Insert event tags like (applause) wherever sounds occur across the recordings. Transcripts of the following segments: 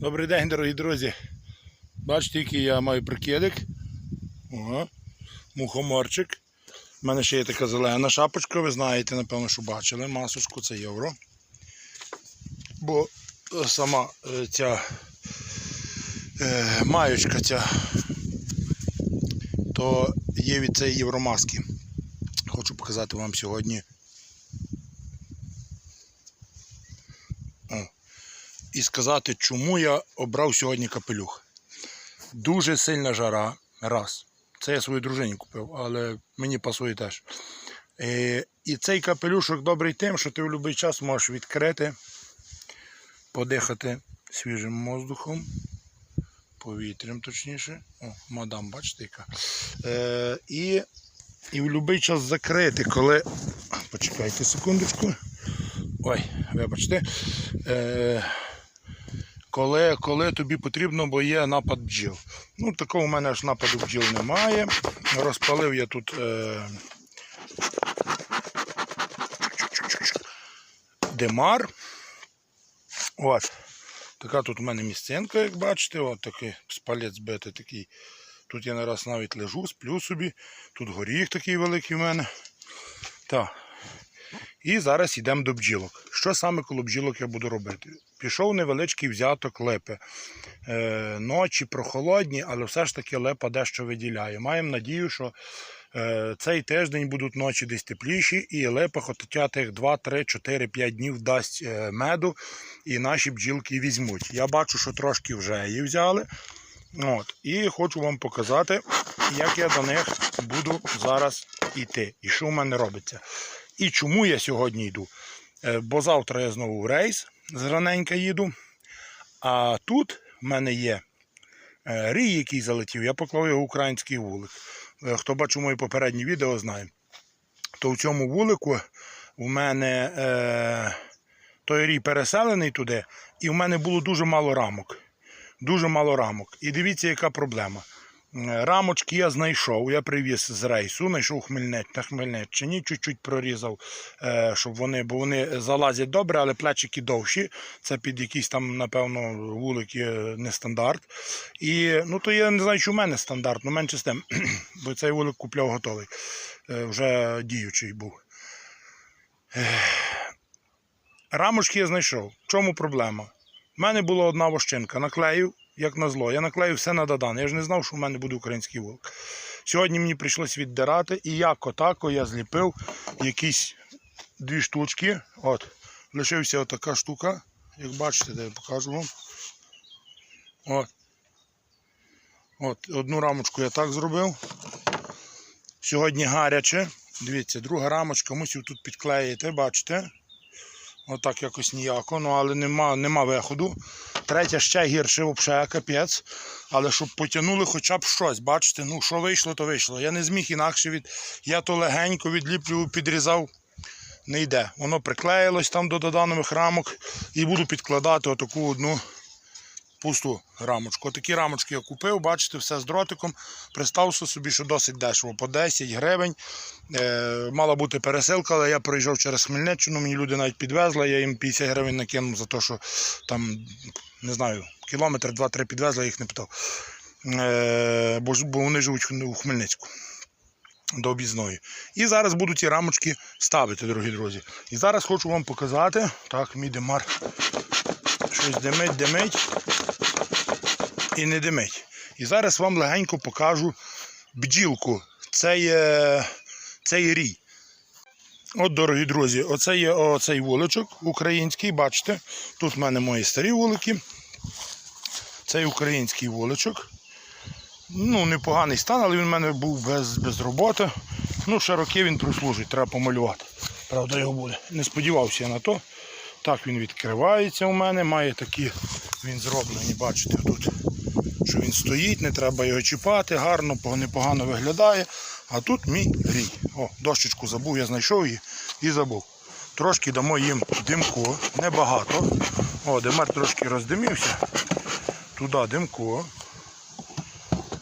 Добрий день, дорогі друзі. Бачите, який я маю прикидик. Ого. Мухоморчик. У мене ще є така зелена шапочка, ви знаєте, напевно, що бачили масочку, це євро. Бо е, сама е, ця е, маючка ця, то є від цієї євромаски. Хочу показати вам сьогодні. І сказати, чому я обрав сьогодні капелюх. Дуже сильна жара. Раз. Це я свою дружині купив, але мені пасує теж. Е, і цей капелюшок добрий тим, що ти в будь-який час можеш відкрити, подихати свіжим воздухом, повітрям точніше. О, мадам, бачите, яка. Е, і, і в будь-який час закрити, коли. Почекайте секундочку. Ой, вибачте. Е, коли, коли тобі потрібно, бо є напад бджіл. Ну, такого в мене аж нападу бджіл немає. Розпалив я тут е, демар. От. Така тут у мене місцинка, як бачите, от такий спалець збитий такий. Тут я нараз навіть лежу, сплю собі. Тут горіх такий великий в мене. Так. І зараз йдемо до бджілок. Що саме коло бджілок я буду робити? Пішов невеличкий взяток липи. Е, ночі прохолодні, але все ж таки липа дещо виділяє. Маємо надію, що е, цей тиждень будуть ночі десь тепліші, і липа хоча тих 2, 3, 4, 5 днів дасть е, меду, і наші бджілки візьмуть. Я бачу, що трошки вже її взяли. От. І хочу вам показати, як я до них буду зараз йти. І що в мене робиться. І чому я сьогодні йду? Е, Бо завтра я знову в рейс зраненька їду. А тут в мене є е, рій, який залетів, я поклав його в український вулик. Е, Хто бачив мої попередні відео, знає. То в цьому вулику у мене е, той рій переселений туди, і в мене було дуже мало рамок. Дуже мало рамок. І дивіться, яка проблема. Рамочки я знайшов, я привіз з рейсу, знайшов Хмельнич, на Хмельниччині, чуть-чуть прорізав, е, щоб вони, бо вони залазять добре, але плечики довші. Це під якісь там, напевно, вулики не стандарт. І ну то я не знаю, що в мене стандарт, ну менше з тим, (clears throat) бо цей вулик купляв готовий. Е, Вже діючий був. Рамочки я знайшов. В чому проблема? У мене була одна вощинка, наклеїв, як на зло. Я наклеїв все на Дадан. Я ж не знав, що в мене буде український вулик. Сьогодні мені прийшлось віддирати, і як отако я зліпив якісь дві штучки. От, лишився отака штука. Як бачите, де я покажу вам. От. От, одну рамочку я так зробив. Сьогодні гаряче. Дивіться, друга рамочка, мусив тут підклеїти, бачите? Отак якось ніяко, ну але нема, нема виходу. Третя ще гірше, взагалі капець. Але щоб потягнули хоча б щось, бачите, ну що вийшло, то вийшло. Я не зміг інакше від. Я то легенько відліплював, підрізав. Не йде. Воно приклеїлось там до доданових рамок і буду підкладати отаку одну пусту рамочку. Такі рамочки я купив, бачите, все з дротиком. Пристався собі, що досить дешево, по 10 гривень. Е, мала бути пересилка, але я проїжджав через Хмельниччину, мені люди навіть підвезли, я їм 50 гривень накинув за те, що там, не знаю, кілометр, два-три підвезли, їх не питав. Е, бо, бо вони живуть у Хмельницьку. До об'їзної. І зараз буду ці рамочки ставити, дорогі друзі. І зараз хочу вам показати. Так, мій демар щось димить, димить і не димить. І зараз вам легенько покажу бджілку. Це є, це є рій. От, дорогі друзі, оце є оцей вуличок український, бачите. Тут в мене мої старі вулики. Цей український вуличок. Ну, непоганий стан, але він в мене був без, без роботи. Ну, ще роки він прослужить, треба помалювати. Правда, його буде. Не сподівався я на то. Так він відкривається у мене, має такі, він зроблений, бачите, тут, що він стоїть, не треба його чіпати, гарно, непогано виглядає. А тут мій рій. О, дощечку забув, я знайшов її і забув. Трошки дамо їм димку, небагато. О, димар трошки роздимівся. Туди димку.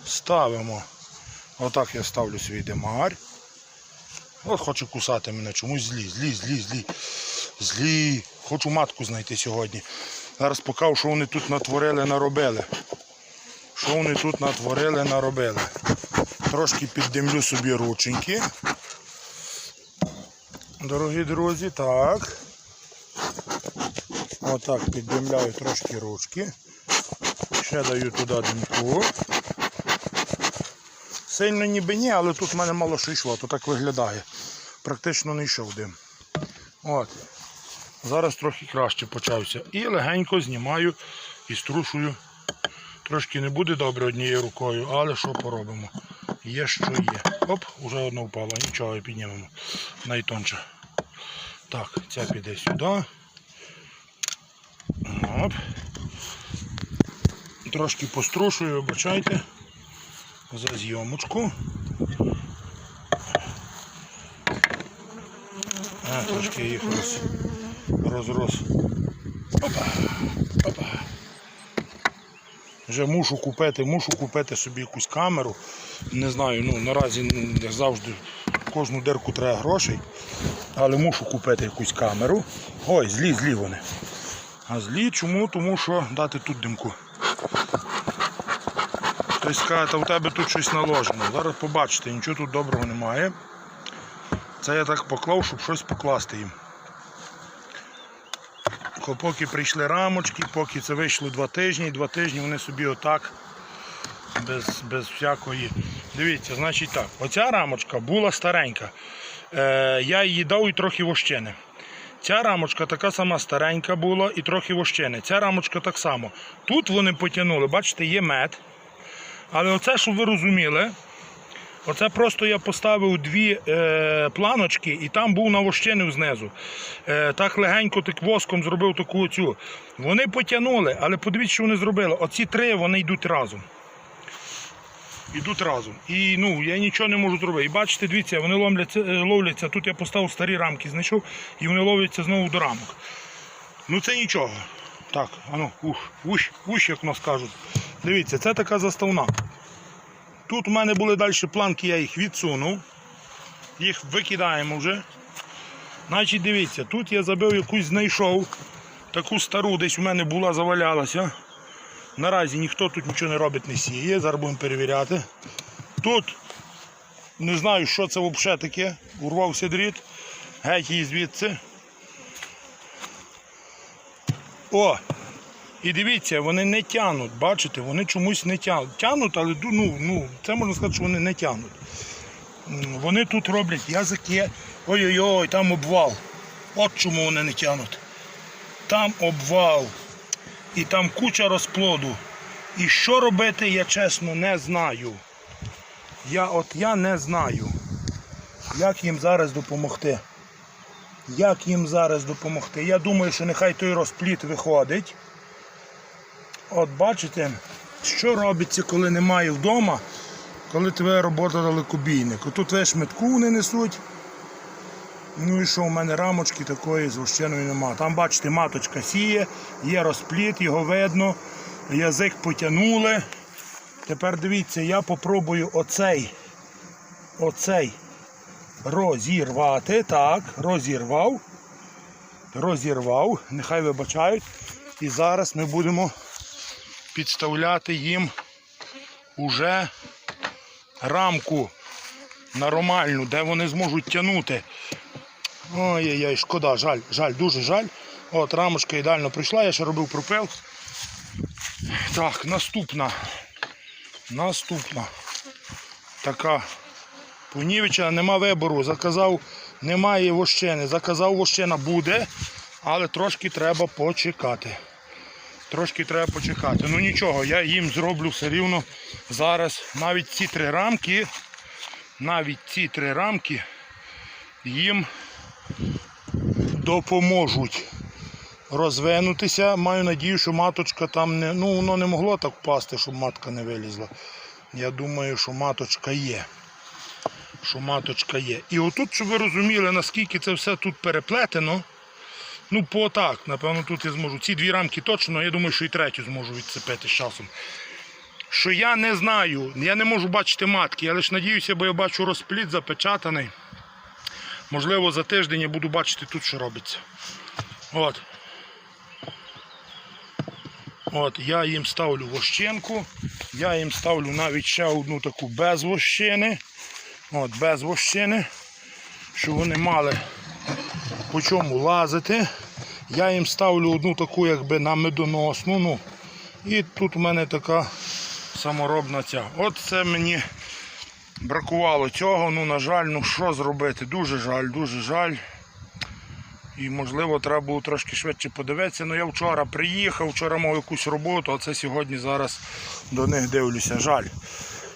Ставимо. Отак я ставлю свій димар. От хоче кусати мене, чомусь злі, злі, злі, злі. Злі. Хочу матку знайти сьогодні. Зараз покажу, що вони тут натворили, наробили. Що вони тут натворили, наробили. Трошки піддимлю собі рученьки. Дорогі друзі, так. Отак піддимляю трошки ручки. Ще даю туди димку. Сильно ніби ні, але тут в мене мало що йшло, то так виглядає. Практично не йшов дим. От. Зараз трохи краще почався. І легенько знімаю і струшую. Трошки не буде добре однією рукою, але що поробимо? Є що є. Оп, уже одна впала, нічого піднімемо. Найтонче. Так, ця піде сюди. Оп. Трошки пострушую, вибачайте. За зйомочку. А, трошки їх роз, розрос. Опа. Опа. Вже мушу купити, мушу купити собі якусь камеру. Не знаю, ну наразі ну, як завжди кожну дирку треба грошей. Але мушу купити якусь камеру. Ой, злі, злі вони. А злі чому? Тому що дати тут димку. Хтось скаже, та в тебе тут щось наложено. Зараз побачите, нічого тут доброго немає. Це я так поклав, щоб щось покласти їм. Ко- Поки прийшли рамочки, поки це вийшло два тижні, два тижні вони собі отак, без, без всякої. Дивіться, значить так, оця рамочка була старенька. Е, я її дав і трохи вощини. Ця рамочка така сама старенька була і трохи вощини. Ця рамочка так само. Тут вони потягнули, бачите, є мед. Але оце, щоб ви розуміли, оце просто я поставив дві е, планочки і там був навощинив знизу. Е, так легенько так воском зробив таку оцю. Вони потягнули, але подивіться, що вони зробили. Оці три вони йдуть разом. Йдуть разом. І ну, я нічого не можу зробити. І бачите, дивіться, вони ловляться, е, ловляться. Тут я поставив старі рамки, знайшов, і вони ловляться знову до рамок. Ну це нічого. Так, ану, ух, уш, уш, як у нас кажуть. Дивіться, це така заставна. Тут у мене були далі планки, я їх відсунув. Їх викидаємо вже. Значить, дивіться, тут я забив якусь знайшов. Таку стару десь у мене була, завалялася. Наразі ніхто тут нічого не робить, не сіє. Зараз будемо перевіряти. Тут не знаю, що це взагалі таке. Урвався дріт. Геть її звідси. О! І дивіться, вони не тянуть, бачите, вони чомусь не тянуть. Тянуть, але ну, ну, це можна сказати, що вони не тянуть. Вони тут роблять язики. Ой-ой-ой, там обвал. От чому вони не тянуть. Там обвал. І там куча розплоду. І що робити, я чесно не знаю. Я от я не знаю, як їм зараз допомогти. Як їм зараз допомогти? Я думаю, що нехай той розпліт виходить. От бачите, що робиться, коли немає вдома, коли твоя робота далекобійник. Отут весь метку вони несуть. Ну і що, у мене рамочки такої з вощиною нема. Там, бачите, маточка сіє, є розпліт, його видно, язик потягнули. Тепер дивіться, я попробую оцей, оцей розірвати. Так, розірвав. Розірвав, нехай вибачають. І зараз ми будемо підставляти їм уже рамку нормальну, де вони зможуть тягнути. Ой-ой-ой, шкода, жаль, жаль, дуже жаль. От рамочка ідеально прийшла, я ще робив пропил. Так, наступна. Наступна. Така. Понівича нема вибору. Заказав, немає вощини. Заказав вощина буде, але трошки треба почекати. Трошки треба почекати. Ну нічого, я їм зроблю все рівно зараз. Навіть ці три рамки, навіть ці три рамки їм допоможуть розвинутися. Маю надію, що маточка там не. Ну, воно не могло так впасти, щоб матка не вилізла. Я думаю, що маточка є. Що маточка є. І отут, щоб ви розуміли, наскільки це все тут переплетено. Ну, по так, напевно, тут я зможу. Ці дві рамки точно, я думаю, що і третю зможу відцепити з часом. Що я не знаю, я не можу бачити матки, я лише надіюся, бо я бачу розпліт запечатаний. Можливо, за тиждень я буду бачити тут, що робиться. От. От, я їм ставлю вощинку, я їм ставлю навіть ще одну таку без вощини. От, без вощини, щоб вони мали по чому лазити. Я їм ставлю одну таку якби на медоносну. Ну, і тут у мене така саморобна ця. От це мені бракувало цього. Ну, на жаль, ну що зробити? Дуже жаль, дуже жаль. І можливо треба було трошки швидше подивитися. Ну я вчора приїхав, вчора мав якусь роботу, а це сьогодні зараз до них дивлюся. Жаль.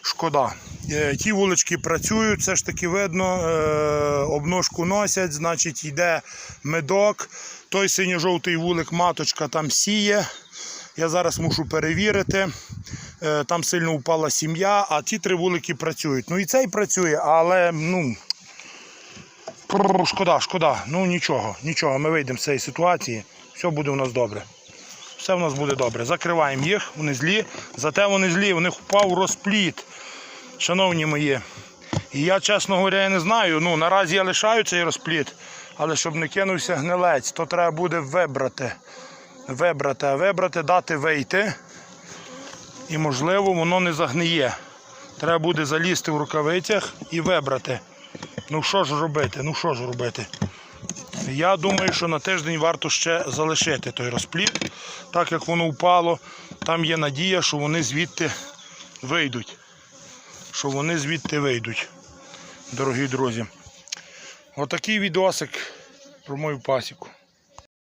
Шкода. Е, Ті вулички працюють, все ж таки видно, е, обножку носять, значить йде медок. Той синьо-жовтий вулик маточка там сіє. Я зараз мушу перевірити. Е, Там сильно впала сім'я, а ті три вулики працюють. Ну і цей працює, але ну, Шкода, шкода. Ну нічого, нічого, ми вийдемо з цієї ситуації. Все буде у нас добре. Все в нас буде добре. Закриваємо їх, вони злі. Зате вони злі, у них впав розпліт. Шановні мої. Я, чесно говоря, я не знаю. Ну, наразі я лишаю цей розпліт, але щоб не кинувся гнилець, то треба буде вибрати. Вибрати, а вибрати, дати вийти. І можливо воно не загниє. Треба буде залізти в рукавицях і вибрати. Ну що ж робити? Ну що ж робити? Я думаю, що на тиждень варто ще залишити той розпліт. Так як воно впало, там є надія, що вони звідти вийдуть. Що вони звідти вийдуть, дорогі друзі. Отакий відосик про мою пасіку.